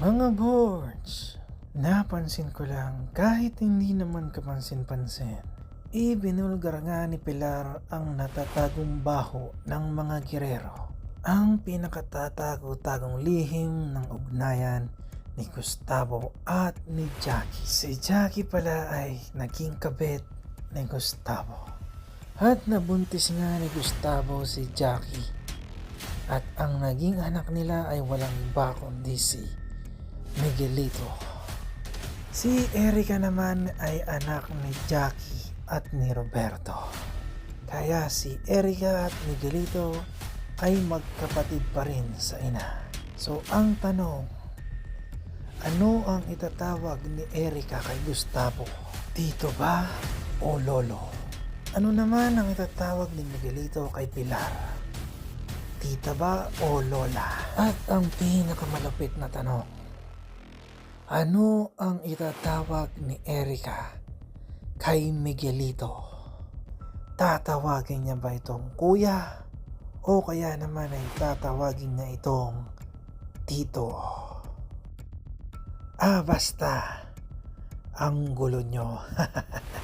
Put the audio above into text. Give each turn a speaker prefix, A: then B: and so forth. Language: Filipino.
A: Mga boards, napansin ko lang kahit hindi naman kapansin-pansin. Ibinulgar nga ni Pilar ang natatagong baho ng mga girero. Ang pinakatatago-tagong lihim ng ugnayan ni Gustavo at ni Jackie. Si Jackie pala ay naging kabit ni Gustavo. At nabuntis nga ni Gustavo si Jackie. At ang naging anak nila ay walang iba kundi si Miguelito. Si Erika naman ay anak ni Jackie at ni Roberto. Kaya si Erika at Miguelito ay magkapatid pa rin sa ina. So ang tanong, ano ang itatawag ni Erika kay Gustavo? Tito ba o Lolo? Ano naman ang itatawag ni Miguelito kay Pilar? Tita ba o Lola? At ang pinakamalapit na tanong, ano ang itatawag ni Erika kay Miguelito? Tatawagin niya ba itong kuya? O kaya naman ay tatawagin niya itong tito? Ah, basta. Ang gulo nyo.